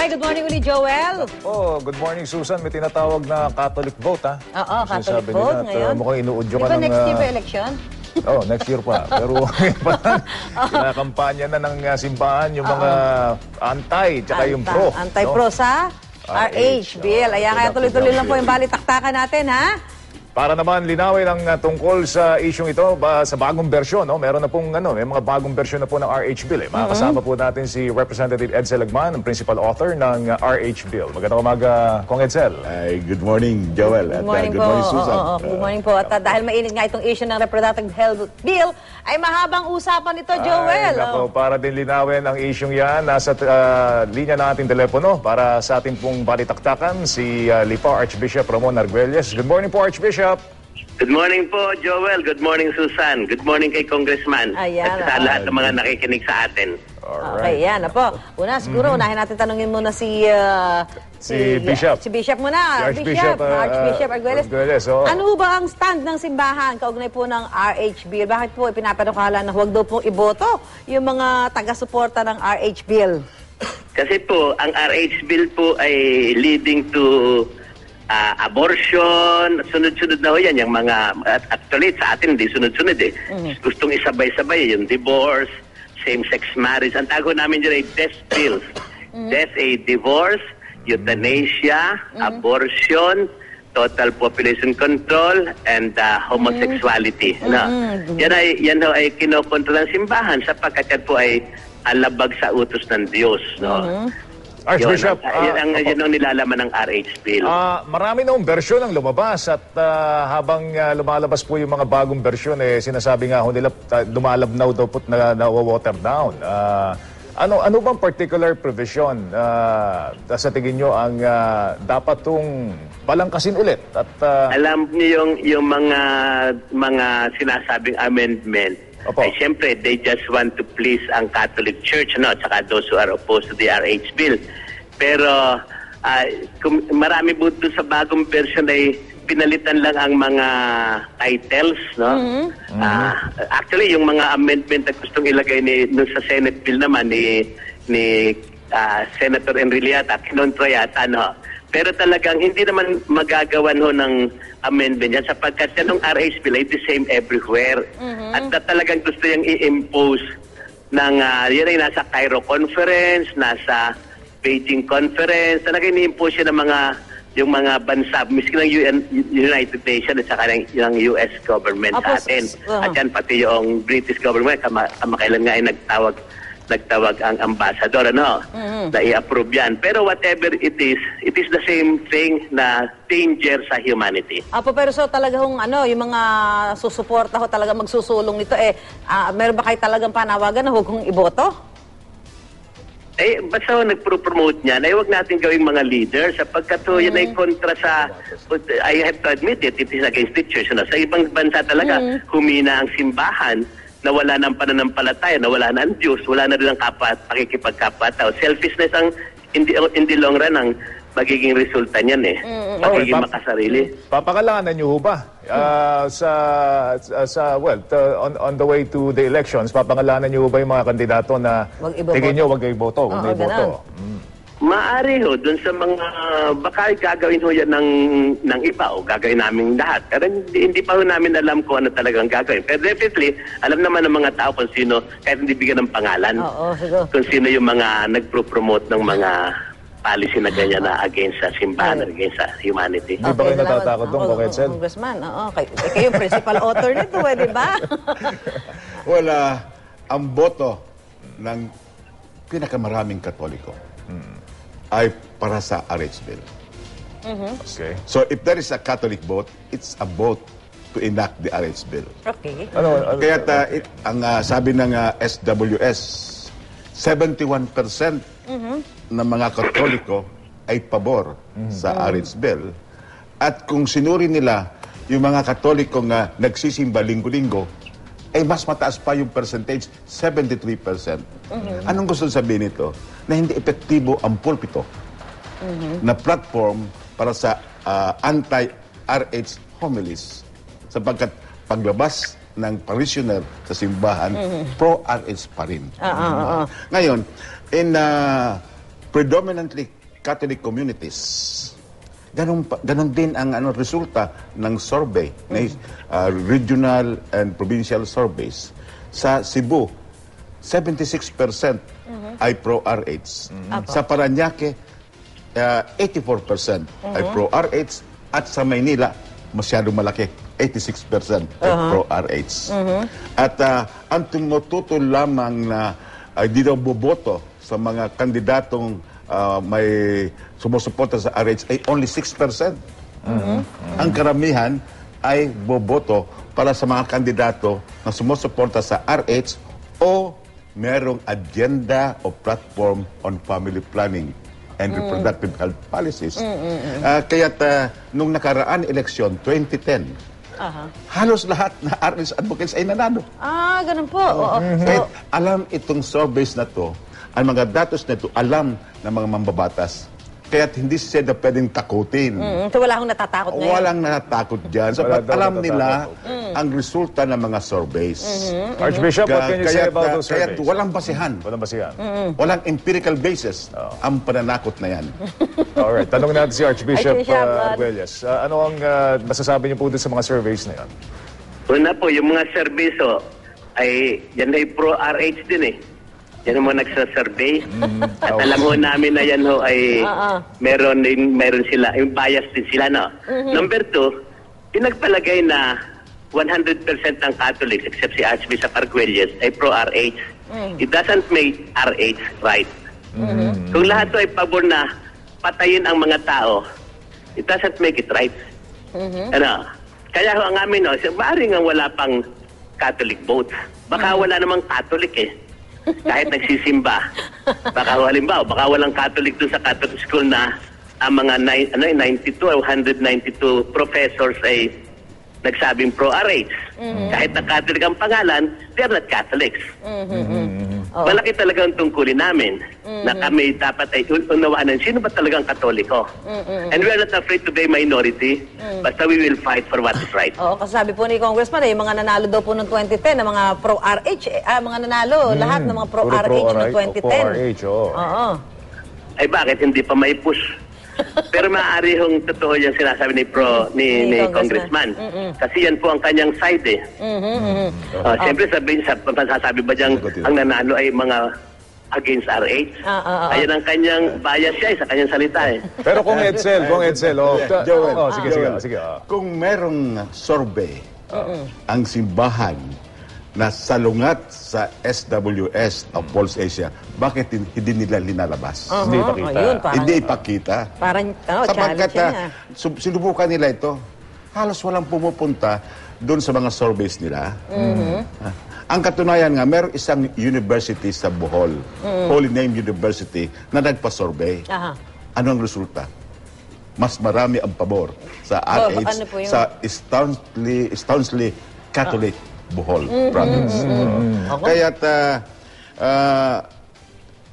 Okay, good morning uli, Joel. Oh, good morning Susan. May tinatawag na Catholic vote ha. Oo, Catholic Sinasabi vote nila at, uh, ngayon. mukhang inuudyo Di ka ba ng... next year ba election? Oh, next year pa. Pero kinakampanya na ng uh, simbahan yung mga anti tsaka yung Anta- pro. Anti-pro no? sa RH bill. oh, Ayan, kaya tuloy-tuloy lang po yung balitaktakan natin, ha? Para naman linawin ang uh, tungkol sa isyong ito ba, sa bagong bersyon, no? Meron na pong ano, may mga bagong bersyon na po ng RH bill. Eh. Makakasama po natin si Representative Edsel Lagman, ang principal author ng uh, RH bill. Magandang umaga, Kong Edsel. Ay, good morning, Joel. Good At, uh, morning good po. morning, Susan. Oo, oo, good morning po. At uh, dahil mainit nga itong issue ng reproductive health bill, ay mahabang usapan ito, Joel. Ay, Oh. para din linawin ang isyong yan, nasa uh, linya na ating telepono para sa ating pong balitaktakan, si uh, Lipa Archbishop Ramon Arguelles. Good morning po, Archbishop. Good morning po, Joel. Good morning, Susan. Good morning kay Congressman. Ayan, At sa ah. lahat ng mga nakikinig sa atin. Okay, yan. Apo. Una, siguro, unahin natin tanungin muna si... uh, Si Bishop. Si Bishop muna. Si Archbishop, Bishop, uh, Archbishop Arguelles. Arguelles, oo. Ano ba ang stand ng simbahan kaugnay po ng RH bill? Bakit po ipinapanukala na huwag daw pong iboto yung mga taga-suporta ng RH bill? Kasi po, ang RH bill po ay leading to ah, abortion, sunod-sunod na ho yan, yung mga, at actually sa atin hindi sunod-sunod eh. Gustong isabay-sabay yung divorce, same-sex marriage. Ang tago namin dyan ay death bills. Death ay divorce, euthanasia, abortion, total population control, and ah, homosexuality. No? Yan ay, yan ho ay kinokontrol ng simbahan sapagkat yan po ay alabag sa utos ng Diyos. No? Archbishop, yun, ang, yun, ang, ah, yun ang nilalaman ng RH bill. Ah, marami na bersyon ang lumabas at ah, habang ah, lumalabas po yung mga bagong bersyon, eh, sinasabi nga ho nila uh, lumalabnaw daw po na, na water down. Ah, ano ano bang particular provision ah, sa tingin nyo ang ah, dapat tong balangkasin ulit at ah, Alam niyo yung, yung mga mga sinasabing amendment, Opo. ay siyempre they just want to please ang Catholic Church, no? Tsaka those who are opposed to the RH bill. Pero ah, kung marami po doon sa bagong version ay pinalitan lang ang mga titles, no? Ah, actually, yung mga amendment na gustong ilagay ni dun sa Senate bill naman ni ni ah, Senator Enriliata, kinontra yata, no? Pero talagang hindi naman magagawan ho ng amendment yan sapagkat yan ng RH bill ay the same everywhere. At na talagang gusto yung i-impose ng, ah, yan ay nasa Cairo Conference, nasa Beijing Conference, talagang ini-impose yan ng mga yung mga bansa, miski ng UN, United Nations at saka ng, ng US government Apo, sa atin. uh-huh. At yan pati yung British government, kama, kamakailan nga ay nagtawag nagtawag ang ambassador ano? Na i-approve yan. Pero whatever it is it is the same thing na danger sa humanity. Apo, pero so talaga hong ano, yung mga susuporta ho talaga magsusulong nito eh, ah, meron ba kayo talagang panawagan na huwag kong iboto? eh basta ho nagpro-promote niyan ay wag natin gawing mga leader sapagkat ho yan ay kontra sa I have to admit it it is against the church ano? sa ibang bansa talaga humina ang simbahan na wala ng pananampalataya, na wala na ang Diyos, wala na rin ang kapat, pakikipagkapatao. Selfishness ang in the, in the long run ang magiging resulta niyan eh. Magiging Okay, pap- makasarili. papakalanan ho ba ah, sa, sa, sa, well, to- on, on the way to the elections, papangalanan nyo ho ba yung mga kandidato na tingin nyo wag iboto, wag iboto? ganun. Maari ho, dun sa mga, baka gagawin ho yan ng, ng iba o gagawin namin lahat. Pero hindi, hindi pa ho namin alam kung ano talagang gagawin. Pero definitely, alam naman ng mga tao kung sino, kahit hindi bigyan ng pangalan, Oo, siguro. kung sino yung mga nagpro-promote ng mga policy na ganyan na against sa simbahan, Ay. against sa humanity. Hindi ba kayo salamat. natatakot doon, Ako? Congressman, oo. Kay, eh, kayo principal author nito, eh, di ba? Wala ang boto ng pinakamaraming katoliko ay para sa RH bill. Okay. So if there is a Catholic vote, it's a vote to enact the RH bill. okay. Ano, ano, Kaya ta, it, ang ah, sabi ng ah, SWS, 71% ng mga katoliko ay pabor sa RH bill. At kung sinuri nila yung mga katoliko nga nagsisimba linggo-linggo, ay mas mataas pa yung percentage, 73%. Anong gusto sabihin nito? Na hindi epektibo ang pulpito na platform para sa ah, anti-RH homilies. Sapagkat paglabas ng parishioner sa simbahan, pro-RH pa rin. Ngayon, in ah, predominantly Catholic communities. Ganon, pa- ganon din ang ano, resulta ng survey, ng uh, regional and provincial surveys. Sa Cebu, 76% ay pro-RH. Sa Paranaque, uh, 84% ay pro-RH. At sa Maynila, masyadong malaki, 86% ay pro-RH. At uh, ang tumututo lamang na ay di daw boboto sa mga kandidatong uh, may sumusuporta sa RH ay only 6%. Ang karamihan ay boboto para sa mga kandidato na sumusuporta sa RH o merong agenda o platform on family planning and reproductive health policies. Ah, kaya't ah, nung nakaraan eleksyon, 2010, halos lahat na RH advocates ay nanalo. Ah, ganun po. Oo. Kahit alam itong surveys na to, ang mga datos na ito, alam ng mga mambabatas. Kaya't hindi sila pwedeng takutin. Mm, so wala akong natatakot ngayon. Walang natatakot dyan. So, Wala daw alam nila ang resulta ng mga surveys. Archbishop, what can you say about those kaya't surveys? walang basihan. Walang basihan. Walang empirical basis ang pananakot na yan. Alright, tanong natin si Archbishop Archbishop, uh, uh, Arguelles. Uh, ano ang uh, masasabi niyo po dun sa mga surveys na yan? Una po, yung mga serbiso ay yan ay pro-RH din eh. Yan ang mga nagsasurvey. At Oh. alam ho namin na yan ho ay meron din meron sila, yung bias din sila no. Number two, pinagpalagay na 100% ng Catholics except si Archbishop Arguelles ay pro-RH. It doesn't make RH right. Kung lahat to ay pabor na patayin ang mga tao, it doesn't make it right. Ano? Kaya ho ang amin, no, maaari nga wala pang Catholic votes. Baka wala namang Catholic eh. Kahit nagsisimba. Baka halimbawa, baka walang Catholic doon sa Catholic school na ang mga nine, ano, 92 o 192 professors ay nagsabing pro-RH. Kahit na Catholic ang pangalan, they're not Catholics. Malaki talaga ang tungkulin namin na kami dapat ay un- unawaan ng sino ba talagang katoliko. And we are not afraid to be minority, basta we will fight for what is right. Oo, kasi sabi po ni Congressman, eh, yung mga nanalo daw po noong 2010, na mga pro-RH, eh, ah, mga nanalo, lahat ng mga pro-RH noong 2010. Pro-RH, oo. Oo. Ay bakit hindi pa may push? Pero maaari hong totoo yung sinasabi ni pro ni, Ni ni Congressman. Congressman. Kasi yan po ang kanyang side eh. Uh, Siyempre sabi, sa, sasabi ba diyang ang nanalo ay mga against RH? Ah, ah, ah. Ayan ang kanyang bias siya eh, sa kanyang salita eh. Pero kung Edsel, kung Edsel, oh, Joel, oh, sige, sige, Joel, sige. ah. Kung merong survey ang simbahan na salungat sa SWS of Pulse Asia, bakit hin- hindi nila linalabas? Hindi ipakita. Ayun, parang, Hindi ipakita. parang oh, Sapagkat challenge yan, ah, ah. sub- sinubukan nila ito, halos walang pumupunta doon sa mga surveys nila. Ah, Ang katunayan nga, meron isang university sa Bohol, Holy Name University, na nagpa-survey. Aha. Ano ang resulta? Mas marami ang pabor sa Oh, RH ano po yun? sa staunchly, staunchly Catholic Bohol province. Mm-hmm. Kaya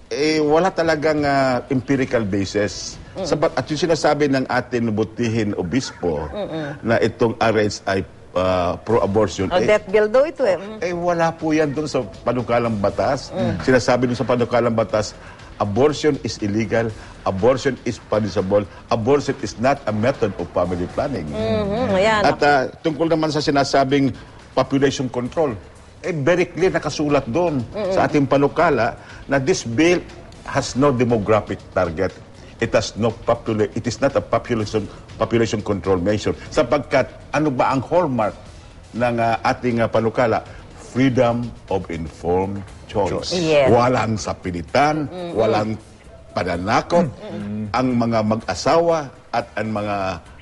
eh, wala talagang ah, empirical basis. Sabat, at yung sinasabi ng ating butihin obispo na itong RH ay ah, pro-abortion, Oh, eh, death bill daw ito eh. Mm. eh, wala po yan doon sa panukalang batas. Sinasabi doon sa panukalang batas, abortion is illegal, abortion is punishable, abortion is not a method of family planning. Mhm, Ayan. At ah, tungkol naman sa sinasabing population control, eh, very clear nakasulat doon sa ating panukala na this bill has no demographic target. It has no popula- it is not a population population control measure sapagkat ano ba ang hallmark ng ah, ating ah, panukala? Freedom of informed choice. Yes. Walang sapilitan, walang pananakot. Ang mga mag-asawa at ang mga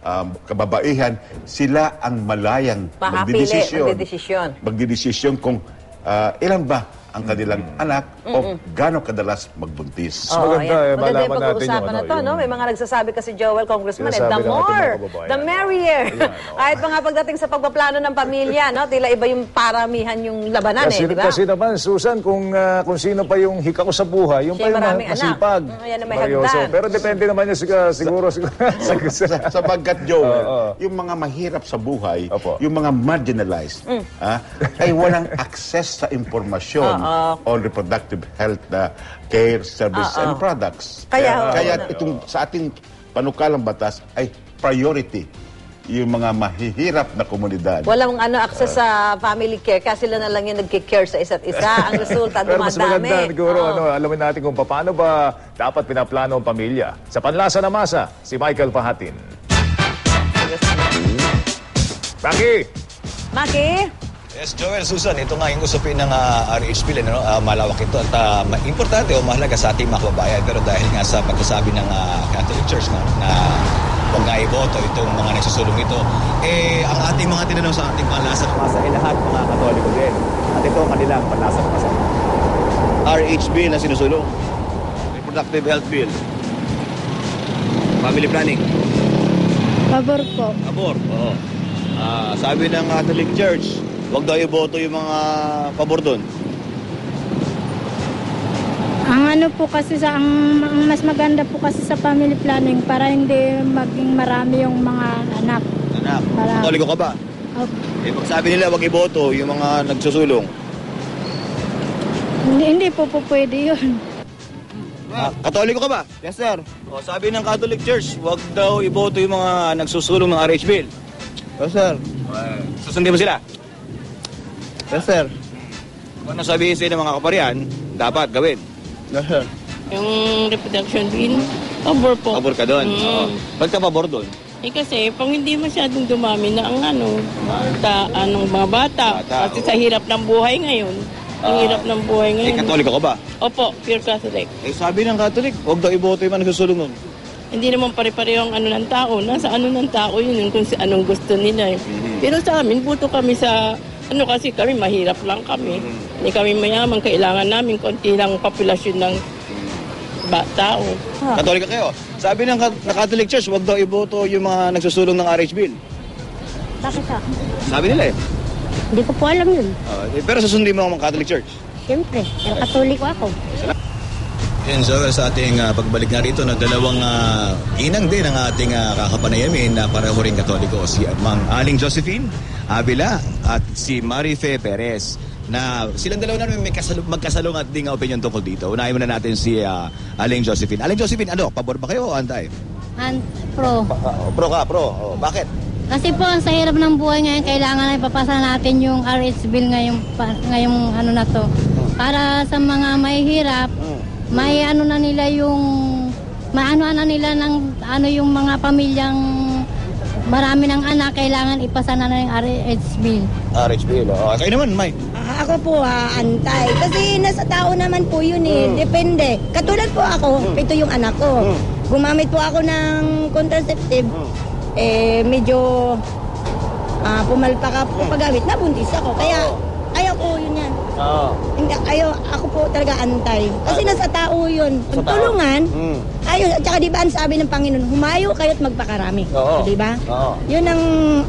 um, kababaihan, sila ang malayang Mahapili, magdidesisyon. magdidesisyon. Magdidesisyon kung ah, ilan ba ang kanilang anak o gaano kadalas magbuntis. Mas maganda, ayan. eh, Maganda malaman yung natin pag-uusapan yung na ano, to, no? yung- May mga nagsasabi kasi Joel, Congressman, eh, Sinasabi the ng ating mga more, kababayan. the merrier. Kahit pa nga pagdating sa pagpaplano ng pamilya, no? Tila iba yung paramihan yung labanan, Kasi, eh, di ba? kasi naman, Susan, kung ah, kung sino pa yung hika ko sa buhay, yung Siya pa yung ma- anak. masipag. Mm, yan ang may Seryoso. hagdan. Pero depende naman yun sig- siguro. siguro sa, sabagkat Joel, Oo. yung mga mahirap sa buhay, Opo. yung mga marginalized, ah, ay walang access sa impormasyon Ah. all reproductive health uh, care, service, Ah, ah. and products. Kaya- kaya Oo. itong sa ating panukalang batas ay priority yung mga mahihirap na komunidad. Walang ano access sa family care kasi sila na lang yung nagki-care sa isa't isa. Ang resulta, Pero mas dumadami. maganda siguro, Oo. ano, alamin natin kung paano ba dapat pinaplano ang pamilya. Sa Panlasa na Masa, si Michael Pahatin. Rocky! Maki? Yes, Joel, Susan, ito nga yung usapin ng uh, RH Bill, ano, ah, malawak ito at ah, ma- importante o mahalaga sa ating mga kababayan. Pero dahil nga sa pagkasabi ng ah, Catholic Church no, na huwag nga iboto itong mga nagsusulong ito, eh, ang ating mga tinanong sa ating panlasa ng masa, eh, lahat mga katoliko din. At ito ang kanilang panlasa ng masa. RH Bill na sinusulong. Reproductive Health Bill. Family Planning. Pabor po. Pabor, oo. Ah, sabi ng Catholic Church, huwag daw iboto yung mga pabor doon. Ang ano po kasi sa ang, ang mas maganda po kasi sa family planning para hindi maging marami yung mga anak. Anak, Para- katoliko ka ba? Oh, Eh, pag sabi nila huwag iboto yung mga nagsusulong. hindi, hindi po po pwede yun. Ah, katoliko ka ba? Yes, sir. O, sabi ng Catholic Church, huwag daw iboto yung mga nagsusulong ng RH Bill. Yes, sir. Susundin mo sila. Yes, sir. Kung ano sabihin sa'yo ng mga kaparian, dapat gawin. Yes, sir. Yung reproduction bill, pabor po. Pabor ka doon. Mm. Oo. Ba't ka pabor doon? Eh kasi, pang hindi masyadong dumami na ang ano, ta, anong mga bata. Bata, kasi oo. sa hirap ng buhay ngayon. Ang Ah. hirap ng buhay Eh, ngayon. katoliko ka ba? Opo, pure Catholic. Eh, sabi ng Catholic, huwag daw iboto yung mga nagsusulong. Hindi naman pare-pareho ang ano ng tao. Nasa ano ng tao yun, yung kung si anong gusto nila. Eh. Mm-hmm. Pero sa amin, buto kami sa, ano kasi kami, mahirap lang kami. Mm-hmm. Hindi kami mayaman, kailangan namin konti lang populasyon ng ba, tao. Katoliko kayo. Sabi ng, Kat- Catholic Church, huwag daw iboto yung mga nagsusulong ng RH Bill. Bakit ako? Sabi nila eh. Hindi ko po alam yun. Ah, eh, pero susundin mo ang Catholic Church. Siyempre, katoliko ako. Yan, so sa ating ah, pagbalik nga rito na dalawang uh, inang din ang ating uh, kakapanayamin na pareho rin katoliko. Si Mang Aling Josephine Avila at si Marife Perez na silang dalawa na may kasalo, magkasalong at ding opinion tungkol dito. Unahin muna natin si ah, Aling Josephine. Aling Josephine, ano, pabor ba kayo o antay? And pro. Ah, pro ka, pro. Oh, bakit? Kasi po, sa hirap ng buhay ngayon, kailangan na ipapasa natin yung RH bill ngayong, pa- ngayong ano na to. Para sa mga mahihirap, may ano na nila yung, maano na nila ng ano yung mga pamilyang marami ng anak, kailangan ipasa na yung RH bill. RH Bill. Oh, kayo naman, May. Ah, Ako po ha, antay. Kasi nasa tao naman po yun eh. Depende. Katulad po ako, ito yung anak ko. Gumamit po ako ng contraceptive. Eh, medyo ah, pumalpak ako paggamit. Nabuntis ako. Kaya, ayaw ko yun yan. Oo. Hindi, ayaw, ako po talaga antay. Kasi nasa tao yun. Sa tao. Pagtulungan, Mm. ayun. At saka di ba ang sabi ng Panginoon, humayo kayo't magpakarami. Oo. Di ba? Oo. Yun ang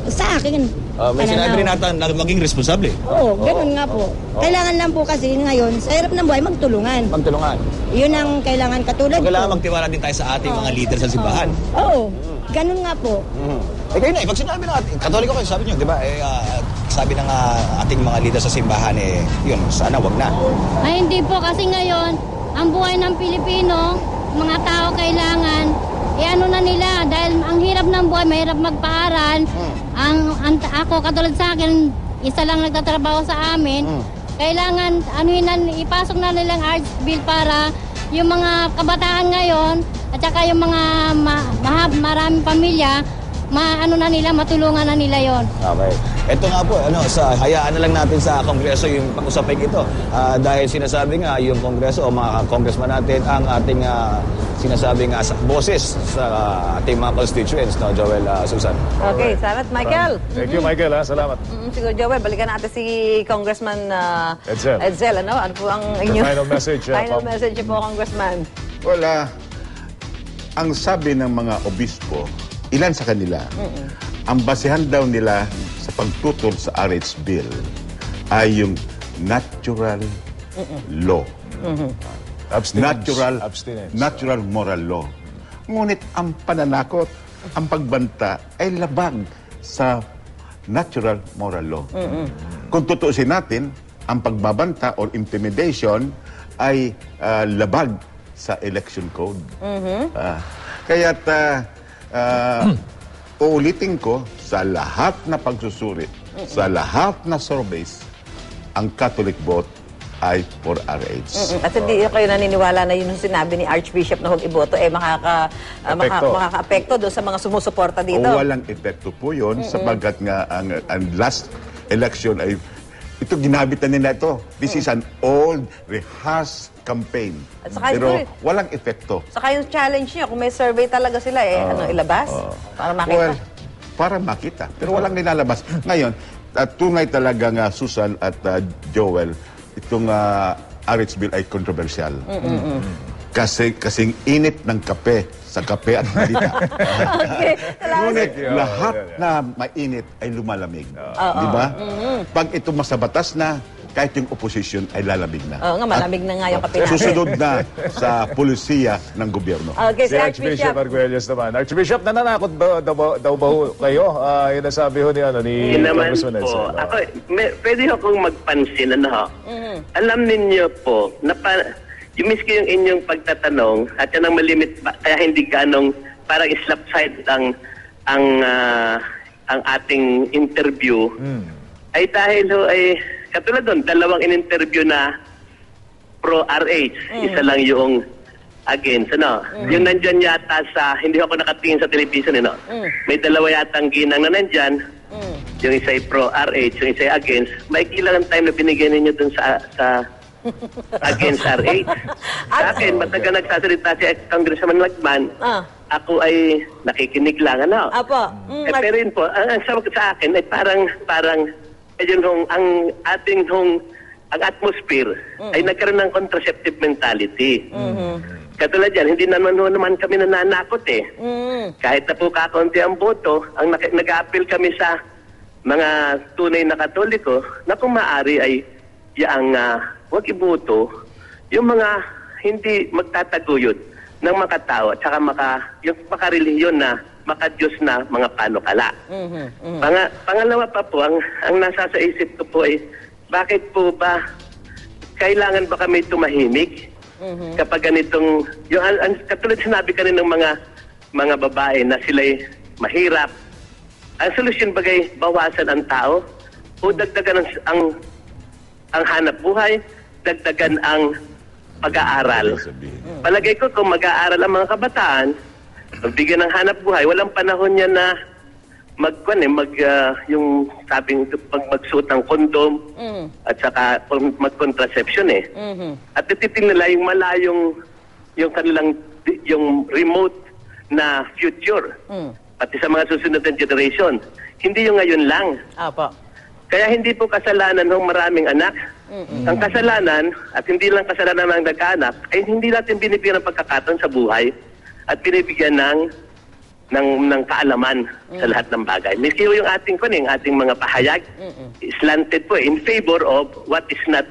sa akin. Ah, may pananaw. sinabi rin natin na maging responsable. Oo, ganun nga po. Kailangan lang po kasi ngayon, sa hirap ng buhay, magtulungan. Magtulungan. Yun ang kailangan katulad Kailangan ko. magtiwala din tayo sa ating mga leader sa simbahan. Oo, ganun nga po. Mhm. Eh kayo na, eh, pag sinabi ating, katoliko kayo, sabi nyo, di ba, eh, ah, sabi ng ah, ating mga leader sa simbahan, eh, yun, sana wag na. Ay hindi po kasi ngayon, ang buhay ng Pilipino, mga tao kailangan, eh ano na nila, dahil ang hirap ng buhay, mahirap magpaaral. Ang, ang ako, katulad sa akin, isa lang nagtatrabaho sa amin. Kailangan, ano yun, ipasok na nilang arts bill para yung mga kabataan ngayon, at saka yung mga ma, mahab, maraming pamilya, ma, ano na nila, matulungan na nila yon. Okay. Ito nga po, ano, sa, hayaan na lang natin sa Kongreso yung pag-usapin ito. Ah, dahil sinasabi nga yung Kongreso o mga congressman natin ang ating ah, sinasabi nga sa boses sa ah, ating mga constituents, no, Joel ah, Susan. Okay, salamat, Michael. Thank you, Michael. Ha? Salamat. Mm, siguro, Joel, balikan natin si Congressman uh, Edsel. Edsel, ano? Ano po ang inyong... final message, uh, final Pam. message po, Congressman. Wala. Ang sabi ng mga obispo, ilan sa kanila, ang basehan daw nila sa pagtutol sa RH Bill ay yung natural law. Abstinence. Natural, Abstinence. natural moral law. Ngunit ang pananakot, ang pagbanta ay labag sa natural moral law. Kung tutuusin natin, ang pagbabanta or intimidation ay ah, labag sa election code. Ah, kaya't ah, ah, uulitin ko sa lahat na pagsusuri, sa lahat na surveys, ang Catholic vote ay for RH. Mm, At hindi kayo naniniwala na yun yung sinabi ni Archbishop na huwag iboto, eh makaka, ah, maka, makaka-apekto doon sa mga sumusuporta O dito. walang epekto po yun sapagkat nga ang, ang last election ay ito ginamit na nila ito. This is an old rehearsed campaign. At saka Pero ito- walang epekto. Saka yung challenge niya, kung may survey talaga sila, eh, ano, ilabas? para makita. Well, para makita. Pero walang nilalabas. Ngayon, at tunay talaga nga Susan at uh, Joel, itong uh, bill ay kontrobersyal. Kasi kasing init ng kape sa kape at balita. okay. Ngunit lahat na mainit ay lumalamig. Di ba? Pag ito masabatas na, kahit yung opposition ay lalamig na. Oo nga, malamig na nga yung kape natin. Susunod na sa pulisiya ng gobyerno. Okay, Si Archbishop Arguelles naman. Archbishop, nananakot ba, daw, ba- daw ba kayo? Ah, yun ang sabi ho ni, ano, ni Yun naman po. Edsel. Ako, may, pwede akong magpansin, ano ho? Alam ninyo po, na pa, yung miski yung inyong pagtatanong, at yan ang malimit, ba- kaya hindi ganong, parang slap side ang, ang, ah, ang ating interview, ay dahil ho, ay, katulad doon, dalawang in-interview na pro-RH, isa lang yung against, ano? Yung nandyan yata sa, hindi ako nakatingin sa television, ano? May dalawa yatang ginang na nandyan, yung isa ay pro-RH, yung isa ay against. May lang ang time na binigyan ninyo dun sa, sa against RH. sa akin, matagal nagsasalita si Congressman Lagman, Ah. ako ay nakikinig lang, ano? Apo. Mm, Eh, pero yun po, ang, ang sabi ko sa akin ay parang, parang, ayun hong, ang ating hong, ang atmosphere ay nagkaroon ng contraceptive mentality. Katulad yan, hindi naman ho naman kami nananakot eh. mm, Kahit na po kakaunti ang boto, ang nak- nag-appeal kami sa mga tunay na katoliko na kung maaari ay yaang uh, wag iboto yung mga hindi magtataguyod ng mga tao at saka maka, yung makareliyon na makadiyos na mga panukala. Panga, pangalawa pa po, ang, ang nasa sa isip ko po ay bakit po ba kailangan ba kami tumahimik kapag ganitong, yung, ang, ang, katulad sinabi kanina ng mga mga babae na sila'y mahirap, ang solusyon bagay bawasan ang tao o dagdagan ang, ang, ang hanap buhay, dagdagan ang pag-aaral. Palagay ko kung mag-aaral ang mga kabataan, magbigyan ng hanap buhay, walang panahon niya na mag eh, mag ah, yung sabing pag magsuot ng kondom at saka mag-contraception eh. At ititin nila yung malayong yung kanilang yung remote na future. Pati sa mga susunod na generation. Hindi yung ngayon lang. Apo. Kaya hindi po kasalanan ng maraming anak. Ang kasalanan, at hindi lang kasalanan ng nagkaanak, ay hindi natin binibigyan ng pagkakataon sa buhay at binibigyan ng ng, ng kaalaman sa lahat ng bagay. Miski yung ating kuning, ating mga pahayag, slanted po eh, in favor of what is not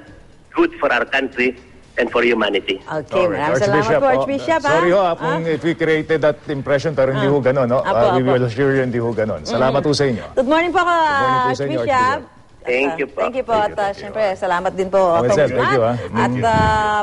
good for our country and for humanity. Okay, Alright, maraming salamat po, oh, Archbishop. ha? Sorry ho, ah, Ah. kung if we created that impression, pero hindi ho ganun, no? Apo, Ah, we apo. will assure you hindi ho ganun. Salamat ho sa inyo. Good morning po, morning po sa inyo, Archbishop. Archbishop. Thank you ah, po. Thank you po. Thank At you, ah, thank you. syempre, salamat din po, Congressman, thank you, Congressman. ah. At ah,